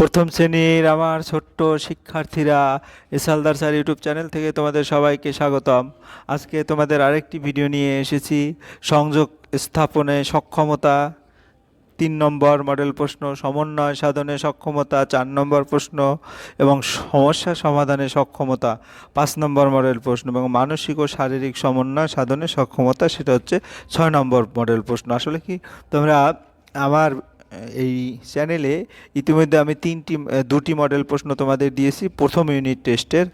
প্রথম শ্রেণির আমার ছোট্ট শিক্ষার্থীরা এসালদার স্যার ইউটিউব চ্যানেল থেকে তোমাদের সবাইকে স্বাগতম। আজকে তোমাদের আরেকটি ভিডিও নিয়ে এসেছি, সংযোগ স্থাপনে সক্ষমতা, তিন নম্বর মডেল প্রশ্ন, সমন্বয় সাধনে সক্ষমতা, চার নম্বর প্রশ্ন, এবং সমস্যা সমাধানে সক্ষমতা, পাঁচ নম্বর মডেল প্রশ্ন, এবং মানসিক ও শারীরিক সমন্বয় সাধনে সক্ষমতা, সেটা হচ্ছে ছয় নম্বর মডেল প্রশ্ন। আসলে কি তোমরা আমার এই চ্যানেলে ইতিমধ্যে আমি তিনটি দুটি মডেল প্রশ্ন তোমাদের দিয়েছি। প্রথম ইউনিট টেস্টের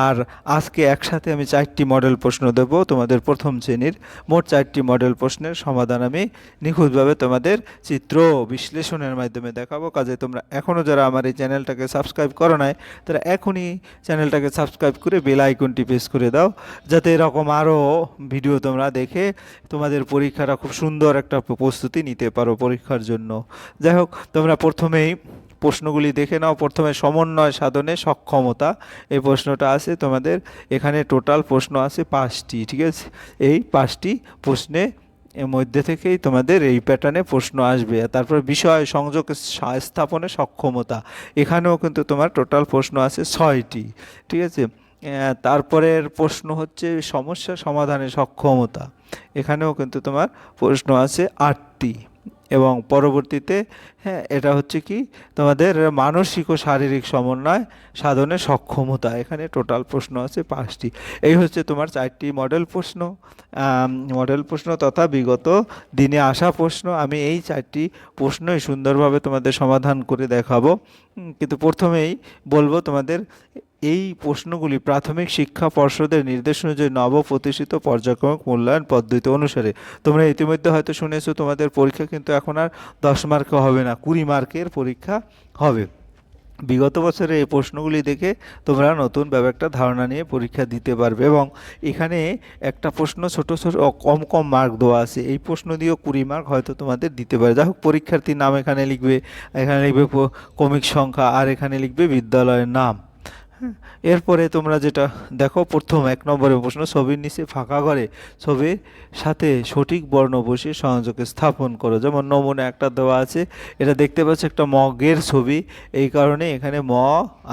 আর আজকে একসাথে আমি চারটি মডেল প্রশ্ন দেব তোমাদের প্রথম শ্রেণির। মোট চারটি মডেল প্রশ্নের সমাধান আমি নিখুঁতভাবে তোমাদের চিত্র বিশ্লেষণের মাধ্যমে দেখাবো। কাজে তোমরা এখনও যারা আমার এই চ্যানেলটাকে সাবস্ক্রাইব করো নাই, তারা এখনই চ্যানেলটাকে সাবস্ক্রাইব করে বেল আইকনটি প্রেস করে দাও, যাতে এরকম আরও ভিডিও তোমরা দেখে তোমাদের পরীক্ষাটা খুব সুন্দর একটা প্রস্তুতি নিতে পারো পরীক্ষার জন্য। যাই হোক, তোমরা প্রথমেই প্রশ্নগুলি দেখে নাও। প্রথমে সমন্বয় সাধনে সক্ষমতা, এই প্রশ্নটা আছে তোমাদের। এখানে টোটাল প্রশ্ন আছে পাঁচটি, ঠিক আছে? এই পাঁচটি প্রশ্নে এর মধ্যে থেকেই তোমাদের এই প্যাটার্নে প্রশ্ন আসবে। তারপর বিষয় সংযোগ স্থাপনে সক্ষমতা, এখানেও কিন্তু তোমার টোটাল প্রশ্ন আছে ছয়টি, ঠিক আছে? তারপরের প্রশ্ন হচ্ছে সমস্যা সমাধানে সক্ষমতা, এখানেও কিন্তু তোমার প্রশ্ন আছে আটটি। এবং পরবর্তীতে হ্যাঁ এটা হচ্ছে কি, তোমাদের মানসিক ও শারীরিক সমন্বয় সাধনে সক্ষমতা। এখানে টোটাল প্রশ্ন আছে পাঁচটি। এই হচ্ছে তোমার চারটি মডেল প্রশ্ন। মডেল প্রশ্ন তথা বিগত দিনে আসা প্রশ্ন। আমি এই চারটি প্রশ্নই সুন্দরভাবে তোমাদের সমাধান করে দেখাবো। কিন্তু প্রথমেই বলব তোমাদের এই প্রশ্নগুলি প্রাথমিক শিক্ষা পর্ষদের নির্দেশ অনুযায়ী নব প্রতিষ্ঠিত পর্যায়ক্রমিক মূল্যায়ন পদ্ধতি অনুসারে। তোমরা ইতিমধ্যে হয়তো শুনেছো, তোমাদের পরীক্ষা কিন্তু এখন আর দশ মার্কে হবে না, কুড়ি মার্কের পরীক্ষা হবে। বিগত বছরে এই প্রশ্নগুলি দেখে তোমরা নতুন নতুনভাবে একটা ধারণা নিয়ে পরীক্ষা দিতে পারবে এবং এখানে একটা প্রশ্ন ছোট ছোট কম কম মার্ক দেওয়া আছে। এই প্রশ্ন দিয়েও কুড়ি মার্ক হয়তো তোমাদের দিতে পারে। যাই হোক, পরীক্ষার্থীর নাম এখানে লিখবে এখানে লিখবে ক্রমিক সংখ্যা আর এখানে লিখবে বিদ্যালয়ের নাম। এরপরে তোমরা যেটা দেখো, প্রথম এক নম্বরের প্রশ্ন, ছবির নিচে ফাঁকা ঘরে ছবির সাথে সঠিক বর্ণ বসে সংযোগে স্থাপন করো। যেমন নমুনা একটা দেওয়া আছে, এটা দেখতে পাচ্ছ একটা মগের ছবি। এই কারণে এখানে ম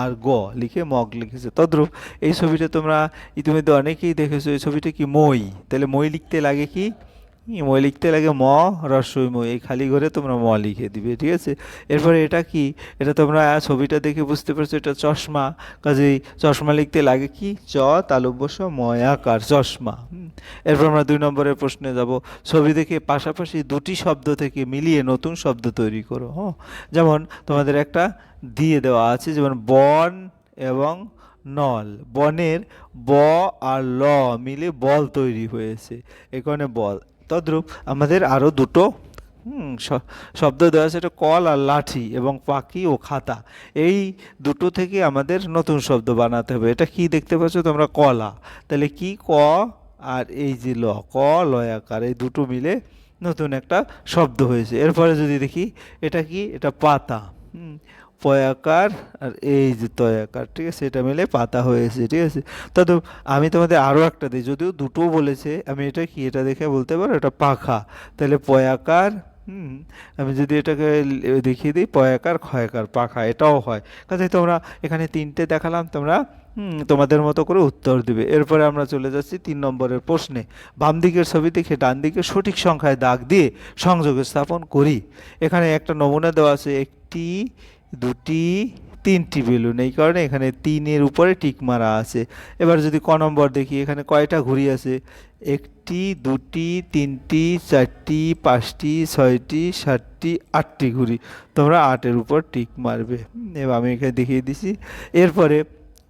আর গ লিখে মগ লিখেছে। তদ্রূপ এই ছবিটা তোমরা ইতিমধ্যে অনেকেই দেখেছ, এই ছবিটা কি মই? তাহলে মই লিখতে লাগে কি? মই লিখতে লাগে ম রস্বই মই এই খালি ঘরে তোমরা ম লিখে দিবে, ঠিক আছে? এরপরে এটা কি? এটা তোমরা ছবিটা দেখে বুঝতে পারছ, এটা চশমা। কাজেই চশমা লিখতে লাগে কি? চ তালব্যস ময়াকার চশমা। এরপর আমরা দুই নম্বরের প্রশ্নে যাব। ছবি দেখে পাশাপাশি দুটি শব্দ থেকে মিলিয়ে নতুন শব্দ তৈরি করো হ্যাঁ যেমন তোমাদের একটা দিয়ে দেওয়া আছে, যেমন বন এবং নল। বনের ব আর ল মিলে বল তৈরি হয়েছে। এখানে বল। তদ্রূপ আমাদের আরও দুটো শব্দ দেওয়া আছে এটা কল আর লাঠি এবং পাখি ও খাতা। এই দুটো থেকে আমাদের নতুন শব্দ বানাতে হবে। এটা কি দেখতে পাচ্ছ তোমরা? কলা। তাহলে কি ক আর এই যে ল, ক লয়াকার এই দুটো মিলে নতুন একটা শব্দ হয়েছে। এরপরে যদি দেখি, এটা কি? এটা পাতা। হুম পয়াকার আর এই যে তয়াকার, ঠিক আছে? এটা মিলে পাতা হয়েছে, ঠিক আছে? তবে আমি তোমাদের আরও একটা দিই, যদিও দুটো বলেছে, আমি এটা কি এটা দেখে বলতে পারো? এটা পাখা। তাহলে পয়াকার, হুম, আমি যদি এটাকে দেখিয়ে দিই, পয়াকার, ক্ষয়াকার পাখা, এটাও হয়। কাজে তোমরা এখানে তিনটে দেখালাম, তোমরা তোমাদের মতো করে উত্তর দিবে। এরপরে আমরা চলে যাচ্ছি তিন নম্বরের প্রশ্নে। বাম দিকের ছবি দেখে ডান দিকে সঠিক সংখ্যায় দাগ দিয়ে সংযোগ স্থাপন করি। এখানে একটা নমুনা দেওয়া আছে, একটি দুটি, তিনটি বেলুন। এই কারণে এখানে তিনের উপরে টিক মারা আছে। এবার যদি ক নম্বর দেখি, এখানে কয়টা ঘুড়ি আছে? একটি, দুটি, তিনটি, চারটি, পাঁচটি, ছয়টি, সাতটি, আটটি ঘুড়ি। তোমরা আটের উপর টিক মারবে। এবার আমি এখানে দেখিয়ে দিছি। এরপরে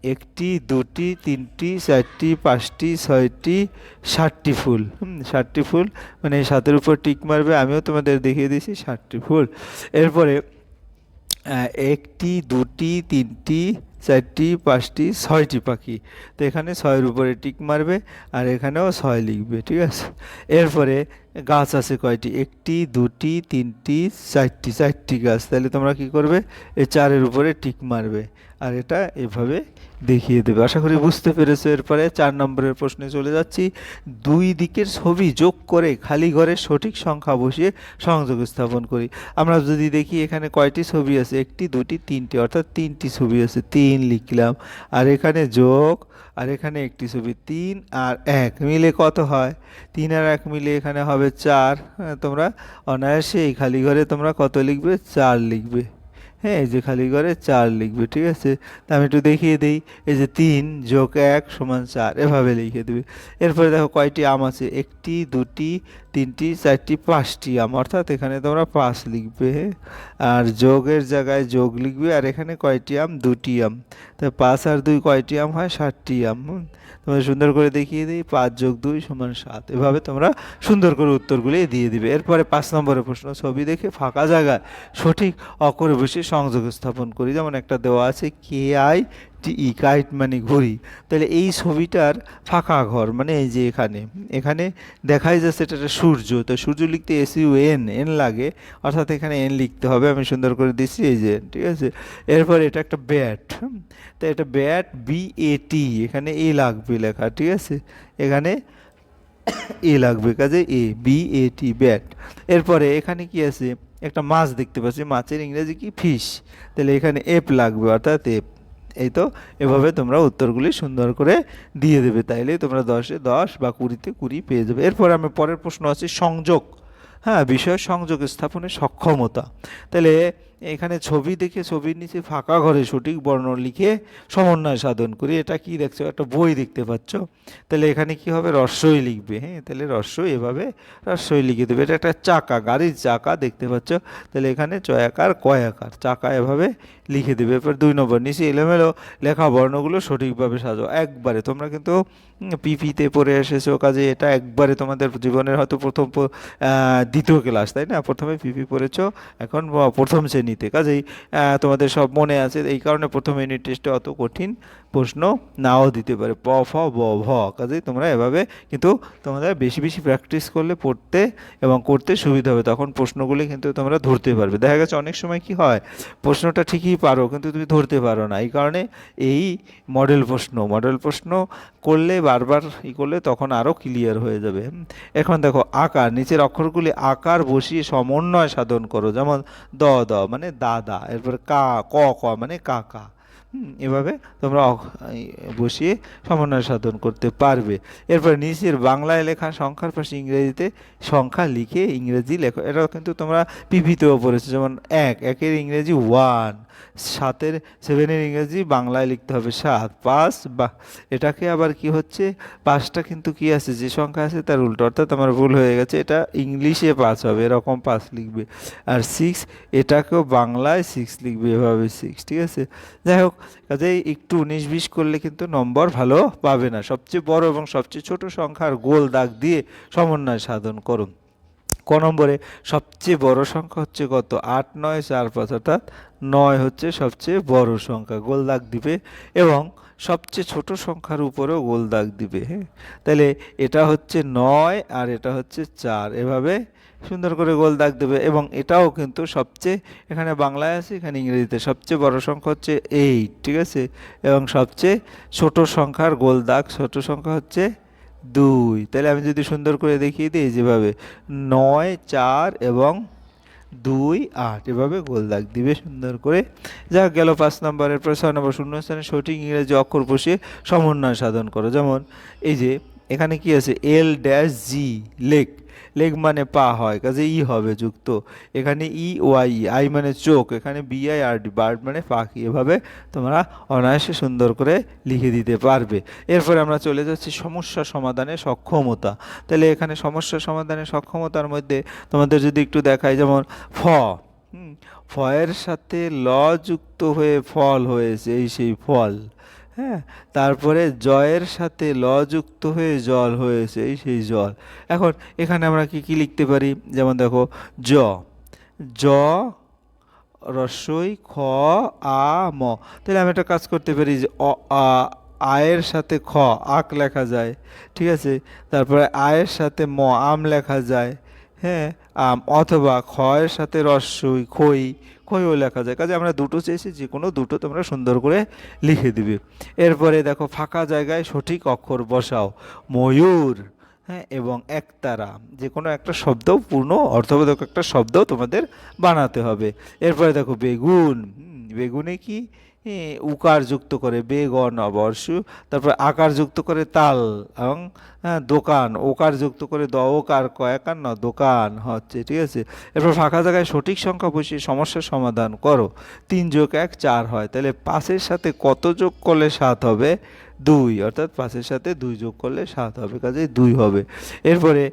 একটি, দুটি, তিনটি, চারটি, পাঁচটি, ছয়টি ষাটটি ফুল। ষাটটি ফুল। মানে সাতের উপর টিক মারবে, আমিও তোমাদের দেখিয়ে দিছি ষাটটি ফুল। এরপরে একটি, দুটি, তিনটি, চারটি, পাঁচটি, ছয়টি পাখি। তো এখানে ছয়ের উপরে টিক মারবে আর এখানেও ছয় লিখবে, ঠিক আছে? এরপরে গাছ আছে কয়টি? একটি, দুটি, তিনটি, চারটি চারটি গাছ। তাহলে তোমরা কি করবে? এই চারের উপরে টিক মারবে। আর এটা এভাবে দেখিয়ে দেবে। আশা করি বুঝতে পেরেছ। এরপরে চার নম্বরের প্রশ্নে চলে যাচ্ছি। দুই দিকের ছবি যোগ করে খালি ঘরের সঠিক সংখ্যা বসিয়ে সংযোগ স্থাপন করি। আমরা যদি দেখি এখানে কয়টি ছবি আছে? একটি দুটি তিনটি অর্থাৎ তিনটি ছবি আছে। তিন লিখলাম। আর এখানে যোগ আর এখানে একটি ছবি। তিন আর এক মিলে কত হয়? তিন আর এক মিলে এখানে হবে চার। হ্যাঁ, তোমরা অনায়াসে এই খালি ঘরে তোমরা কত লিখবে? চার লিখবে। হ্যাঁ এই যে খালি করে চার লিখবে, ঠিক আছে? তা আমি একটু দেখিয়ে দিই। এই যে তিন যোগ এক সমান চার, এভাবে লিখে দেবে। এরপরে দেখো কয়টি আম আছে? একটি, দুটি তিনটি, চারটি, পাঁচটি আম। অর্থাৎ এখানে তোমরা পাঁচ লিখবে? আর যোগের জায়গায় যোগ লিখবে। আর এখানে কয়টি আম? দুটি আম। তো পাঁচ আর দুই কয়টি আম হয়? ষাটটি আম। তোমরা সুন্দর করে দেখিয়ে দিই। পাঁচ যোগ দুই সমান সাত। এভাবে তোমরা সুন্দর করে উত্তরগুলি দিয়ে দিবে। এরপরে পাঁচ নম্বরের প্রশ্ন, ছবি দেখে ফাঁকা জায়গায় সঠিক অকরে বসে সংযোগ স্থাপন করি। যেমন একটা দেওয়া আছে, কে আই ই কাইট মানে ঘড়ি, তাহলে এই ছবিটার ফাঁকা ঘর মানে এই যে এখানে এখানে দেখাই যাচ্ছে এটা একটা সূর্য, তো সূর্য লিখতে এস এন এন লাগে, অর্থাৎ এখানে এন লিখতে হবে, আমি সুন্দর করে দিচ্ছি, এই যে ঠিক আছে? এরপর এটা একটা ব্যাট তো এটা ব্যাট বি এ টি এখানে এ লাগবে লেখা, ঠিক আছে? এখানে এ লাগবে, কাজে A B A T bat এরপরে এখানে কি আছে? একটা মাছ দেখতে পাচ্ছি, মাছের ইংরেজি কি? ফিশ তাহলে এখানে এপ লাগবে, অর্থাৎ এপ এই তো এভাবে তোমরা উত্তরগুলি সুন্দর করে দিয়ে দেবে তাইলে। তোমরা দশে দশ বা কুড়িতে কুড়ি পেয়ে যাবে। এরপর আমি পরের প্রশ্ন আছে সংযোগ। হ্যাঁ বিষয় সংযোগ স্থাপনে সক্ষমতা। তাহলে এখানে ছবি দেখে, ছবির নিচে ফাঁকা ঘরে সঠিক বর্ণ লিখে সমন্বয় সাধন করি। এটা কি দেখছ? একটা বই দেখতে পাচ্ছ। তাহলে এখানে কি হবে? রস্যই লিখবে। হ্যাঁ তাহলে রস্যই এভাবে, রস্যই লিখে দেবে। এটা একটা চাকা, গাড়ির চাকা দেখতে পাচ্ছ। তাহলে এখানে চয়াকার কয়াকার, চাকা এভাবে লিখে দেবে। এরপর দুই নম্বর, নিচে এলোমেলো লেখা বর্ণগুলো সঠিকভাবে সাজাও একবারে তোমরা কিন্তু পিপিতে পড়ে এসেছ কাজে। এটা একবারে তোমাদের জীবনের হয়তো প্রথম দ্বিতীয় ক্লাস, তাই না? প্রথমে পিপি পড়েছো, এখন প্রথম প্রথম শ্রেণীতে কাজেই তোমাদের সব মনে আছে এই কারণে প্রথম ইউনিট টেস্টটা অত কঠিন। প্রশ্ন নাও দিতে পারে। প, ফ, ব, ভ। কাজেই তোমরা এভাবে কিন্তু তোমাদের বেশি বেশি প্র্যাকটিস করলে পড়তে এবং করতে সুবিধা হবে। তখন প্রশ্নগুলি কিন্তু তোমরা ধরতে পারবে। দেখা গেছে অনেক সময় কি হয়, প্রশ্নটা ঠিকই পারো কিন্তু তুমি ধরতে পারো না। এই কারণে এই মডেল প্রশ্ন মডেল প্রশ্ন করলে বারবার ই করলে তখন আরও ক্লিয়ার হয়ে যাবে। এখন দেখো, আকার, নিচের অক্ষরগুলি আকার বসিয়ে সমন্বয় সাধন করো। যেমন দ দ মানে দাদা, এরপর কা, ক ক মানে কাকা। এভাবে তোমরা বসিয়ে সমন্বয় সাধন করতে পারবে। এরপর নিচের বাংলায় লেখা সংখ্যার পাশে ইংরেজিতে সংখ্যা লিখে ইংরেজি লেখো। এটাও কিন্তু তোমরা পিভিতেও পড়েছো, যেমন এক, একের ইংরেজি ওয়ান সাতের সেভেনের ইংরেজি বাংলায় লিখতে হবে সাত, পাঁচ, বা এটাকে আবার কি হচ্ছে? পাঁচটা কিন্তু কি আছে? যে সংখ্যা আছে তার উল্টো, অর্থাৎ আমার ভুল হয়ে গেছে, এটা ইংলিশে পাঁচ হবে, এরকম পাঁচ লিখবে। আর সিক্স এটাকেও বাংলায় সিক্স লিখবে, এভাবে সিক্স ঠিক আছে? যাই হোক কাজেই একটু উনিশ বিশ করলে কিন্তু নম্বর ভালো পাবে না। সবচেয়ে বড় এবং সবচেয়ে ছোট সংখ্যার গোল দাগ দিয়ে সমন্বয় সাধন করুন। ক নম্বরে সবচেয়ে বড় সংখ্যা হচ্ছে কত? আট, নয়, চার, পাঁচ, অর্থাৎ নয় হচ্ছে সবচেয়ে বড় সংখ্যা। গোল দাগ দিবে এবং সবচেয়ে ছোট সংখ্যার উপরেও গোল দাগ দিবে হ্যাঁ? তাহলে এটা হচ্ছে নয় আর এটা হচ্ছে চার। এভাবে সুন্দর করে গোল দাগ দেবে এবং এটাও কিন্তু সবচেয়ে, এখানে বাংলায় আছে, এখানে ইংরেজিতে সবচেয়ে বড় সংখ্যা হচ্ছে এইট ঠিক আছে? এবং সবচেয়ে ছোট সংখ্যার গোল দাগ, ছোট সংখ্যা হচ্ছে দুই। তাহলে আমি যদি সুন্দর করে দেখিয়ে দিই যেভাবে নয়, চার এবং দুই, আট, এভাবে গোল দাগ দিবে সুন্দর করে। যা গেল পাঁচ নম্বরের পর ছয় নম্বর শূন্য স্থানে সঠিক ইংরেজি অক্ষর বসিয়ে সমন্বয় সাধন করো। যেমন এই যে, এখানে কি আছে? L dash G leg leg মানে পা হয়, কাজে ই হবে যুক্ত। এখানে ই, ওয়াই, আই মানে চোখ, এখানে বিআই আর ডি, বার্ড মানে পাখি। এভাবে তোমরা অনায়াসে সুন্দর করে লিখে দিতে পারবে। এরপরে আমরা চলে যাচ্ছি সমস্যা সমাধানে সক্ষমতা। তাহলে এখানে সমস্যা সমাধানের সক্ষমতার মধ্যে তোমাদের যদি একটু দেখাই, যেমন ফ ফয়ের সাথে ল যুক্ত হয়ে ফল হয়েছে, এই সেই ফল। হ্যাঁ তারপরে জয়ের সাথে ল যুক্ত হয়ে জল হয়েছে, এই সেই জল। এখন এখানে আমরা কি কি লিখতে পারি? যেমন দেখো, জ। জ রস্যই খ, আ, ম। তাহলে আমি একটা কাজ করতে পারি যে, অ, আ, আয়ের সাথে খ, আক লেখা যায়, ঠিক আছে? তারপরে আয়ের সাথে ম, আম লেখা যায় হ্যাঁ? আম অথবা খয়ের সাথে রস্যই খই খইও লেখা যায়। কাজে আমরা দুটো চেয়েছি যে কোনো দুটো তোমরা সুন্দর করে লিখে দিবে। এরপরে দেখো, ফাঁকা জায়গায় সঠিক অক্ষর বসাও। ময়ূর হ্যাঁ এবং একতারা। যে কোনো একটা শব্দ পূর্ণ অর্থবোধক একটা শব্দ তোমাদের বানাতে হবে। এরপরে দেখো, বেগুন। বেগুনে কি? উকার যুক্ত করে বেগন অবর্ষ তারপর আকার যুক্ত করে তাল, এবং দোকান, ওকার যুক্ত করে দ, ওকার কয়াকার না, দোকান হচ্ছে, ঠিক আছে? এরপর ফাঁকা জায়গায় সঠিক সংখ্যা বসিয়ে সমস্যার সমাধান করো। তিন যোগ এক, চার হয়। তাহলে পাঁচের সাথে কত যোগ করলে সাত হবে? দুই। অর্থাৎ পাঁচের সাথে দুই যোগ করলে সাত হবে কাজে দুই হবে। এরপরে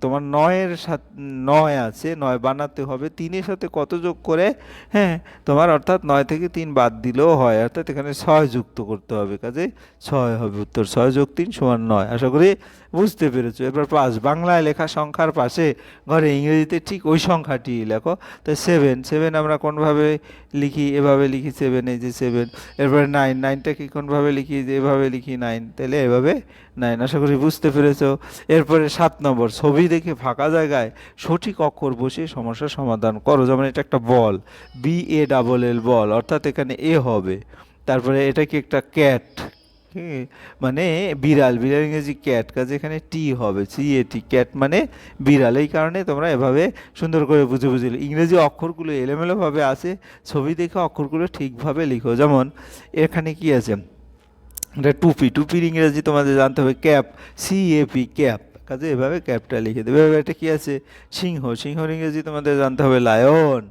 তোমার নয়ের সাথে, নয় আছে, নয় বানাতে হবে। তিনের সাথে কত যোগ করে? হ্যাঁ তোমার অর্থাৎ নয় থেকে তিন বাদ দিলেও হয়। অর্থাৎ এখানে ছয় যুক্ত করতে হবে কাজে ছয় হবে উত্তর। ছয় যোগ তিন সমান নয়। আশা করি বুঝতে পেরেছ। এরপর পাঁচ বাংলায় লেখা সংখ্যার পাশে ঘরে ইংরেজিতে ঠিক ওই সংখ্যাটি লেখো। তো সেভেন সেভেন আমরা কোনভাবে লিখি? এভাবে লিখি সেভেন এই যে সেভেন এরপরে নাইন নাইনটা কি কোনভাবে লিখি? যে এভাবে লিখি নাইন তাহলে এভাবে নাইন আশা করি বুঝতে পেরেছ। এরপরে সাত নম্বর, ছবি দেখে ফাঁকা জায়গায় সঠিক অক্ষর বসে সমস্যার সমাধান করো। যেমন এটা একটা বল বি এ ডাবল এল বল, অর্থাৎ এখানে এ হবে। তারপরে এটা কি একটা ক্যাট মানে বিড়াল বিড়াল ইংরেজি ক্যাট কাজে এখানে টি হবে সি এ টি ক্যাট মানে বিড়াল। এই কারণে তোমরা এভাবে সুন্দর করে বুঝে বুঝে ইংরেজি অক্ষরগুলো এলোমেলোভাবে আছে, ছবি দেখে অক্ষরগুলো ঠিকভাবে লিখো। যেমন, এখানে কি আছে? এটা টুপি, টুপির ইংরেজি তোমাদের জানতে হবে, cap C A P cap. কাজে এভাবে ক্যাপটা লিখে দেবে। এভাবে এটা কী আছে? সিংহ, সিংহর ইংরেজি তোমাদের জানতে হবে lion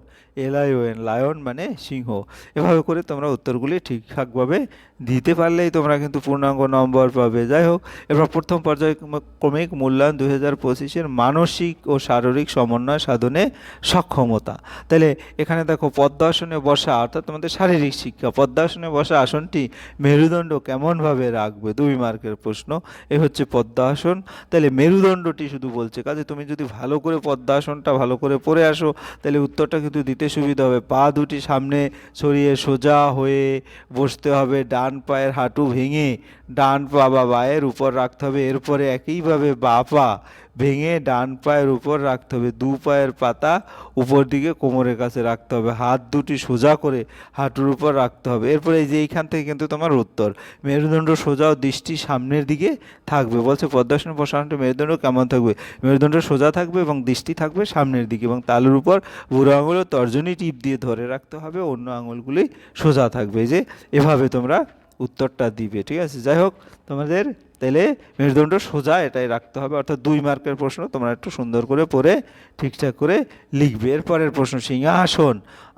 L I O N lion মানে সিংহ। এভাবে করে তোমরা উত্তরগুলি ঠিকঠাকভাবে দিতে পারলেই তোমরা কিন্তু পূর্ণাঙ্গ নম্বর পাবে। যাই হোক, এবার প্রথম পর্যায়ক্রমিক মূল্যায়ন দুই হাজার পঁচিশের মানসিক ও শারীরিক সমন্বয় সাধনে সক্ষমতা। তাহলে এখানে দেখো, পদ্মাসনে বসা, অর্থাৎ তোমাদের শারীরিক শিক্ষা, পদ্মাসনে বসা আসনটি মেরুদণ্ড কেমনভাবে রাখবে? দুই মার্কের প্রশ্ন। এ হচ্ছে পদ্মাসন। তাহলে মেরুদণ্ডটি শুধু বলছে, কাজে তুমি যদি ভালো করে পদ্মাসনটা ভালো করে পড়ে আসো, তাহলে উত্তরটা কিন্তু দিতে সুবিধা হবে। পা দুটি সামনে সরিয়ে সোজা হয়ে বসতে হবে, ডান পায়ের হাঁটু ভেঙে ডান পা বা বায়ের উপর রাখতে হবে। এরপরে একইভাবে বা পা ভেঙে ডান পায়ের উপর রাখতে হবে, দু পায়ের পাতা উপর দিকে কোমরের কাছে রাখতে হবে, হাত দুটি সোজা করে হাঁটুর উপর রাখতে হবে। এরপরে এই যে এইখান থেকে কিন্তু তোমার উত্তর, মেরুদণ্ড সোজা ও দৃষ্টি সামনের দিকে থাকবে। বলছে পদ্মাসন বসানোটা মেরুদণ্ড কেমন থাকবে? মেরুদণ্ড সোজা থাকবে এবং দৃষ্টি থাকবে সামনের দিকে এবং তালুর উপর বুড়ো আঙুল ও তর্জনী টিপ দিয়ে ধরে রাখতে হবে, অন্য আঙুলগুলি সোজা থাকবে। যে এভাবে তোমরা উত্তরটা দিবে, ঠিক আছে? যাই হোক তোমাদের তাহলে মেরুদণ্ড সোজা এটাই রাখতে হবে, অর্থাৎ দুই মার্কের প্রশ্ন তোমরা একটু সুন্দর করে পড়ে, ঠিকঠাক করে লিখবে। এরপরের প্রশ্ন, সিংহাসন।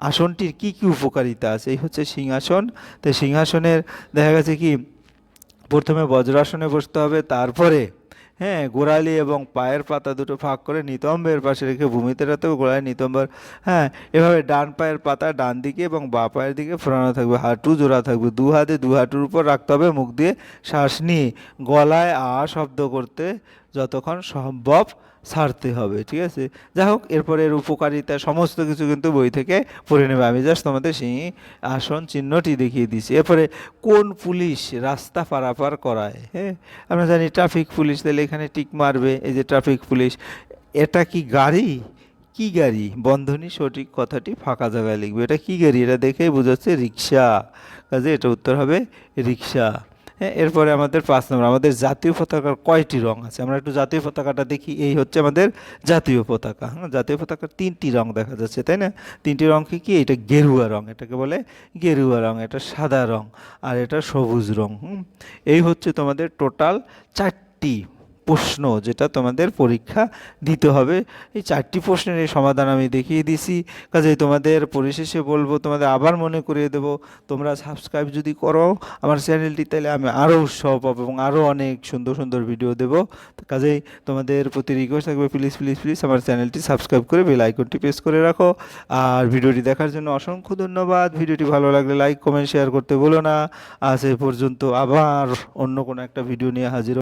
আসনটির কি কি উপকারিতা আছে? এই হচ্ছে সিংহাসন। তাই সিংহাসনের দেখা গেছে কি, প্রথমে বজ্রাসনে বসতে হবে, তারপরে হ্যাঁ গোড়ালি এবং পায়ের পাতা দুটো ফাঁক করে নিতম্বের পাশে রেখে ভূমিতে রাখতে গোড়ালি নিতম্বর। হ্যাঁ এভাবে ডান পায়ের পাতা ডান দিকে এবং বা পায়ের দিকে ফোরানো থাকবে। হাঁটু জোড়া থাকবে। দু হাতে দু হাঁটুর উপর রাখতে হবে, মুখ দিয়ে শ্বাস নিয়ে। গলায় আ শব্দ করতে যতক্ষণ সম্ভব ছাড়তে হবে, ঠিক আছে? যাই হোক, এরপরে এর উপকারিতা সমস্ত কিছু কিন্তু বই থেকে পড়ে নেবে। আমি জাস্ট তোমাদের সেই আসন চিহ্নটি দেখিয়ে দিচ্ছি। এরপরে, কোন পুলিশ রাস্তা পারাপার করায়? হ্যাঁ? আমরা জানি ট্রাফিক পুলিশ, তাহলে এখানে টিক মারবে। এই যে ট্রাফিক পুলিশ, এটা কি গাড়ি? কি গাড়ি? বন্ধনী সঠিক কথাটি ফাঁকা জায়গায় লিখবে। এটা কি গাড়ি? এটা দেখেই বোঝাচ্ছে রিক্সা। কাজে এটা উত্তর হবে রিক্সা। এরপরে আমাদের পাঁচ নম্বর, আমাদের জাতীয় পতাকার কয়টি রং আছে? আমরা একটু জাতীয় পতাকাটা দেখি, এই হচ্ছে আমাদের জাতীয় পতাকা। হ্যাঁ জাতীয় পতাকার তিনটি রং দেখা যাচ্ছে, তাই না? তিনটি রং কি কি? এটা গেরুয়া রং, এটাকে বলে গেরুয়া রং, এটা সাদা রং, আর এটা সবুজ রং এই হচ্ছে তোমাদের টোটাল চারটি প্রশ্ন যেটা তোমাদের পরীক্ষা দিতে হবে। এই চারটি প্রশ্নের এই সমাধান আমি দেখিয়ে দিছি। কাজেই তোমাদের পরিশেষে বলব, তোমাদের আবার মনে করিয়ে দেবো, তোমরা সাবস্ক্রাইব যদি করো আমার চ্যানেলটি তাহলে আমি আরও উৎসাহ পাবো এবং আরও অনেক সুন্দর সুন্দর ভিডিও দেবো। কাজেই তোমাদের প্রতি রিকোয়েস্ট থাকবে প্লিজ প্লিজ প্লিজ আমার চ্যানেলটি সাবস্ক্রাইব করে বেল আইকনটি প্রেস করে রাখো। আর ভিডিওটি দেখার জন্য অসংখ্য ধন্যবাদ। ভিডিওটি ভালো লাগলে লাইক কমেন্ট শেয়ার করতে বলো না। আজ এ পর্যন্ত আবার অন্য কোনো একটা ভিডিও নিয়ে হাজির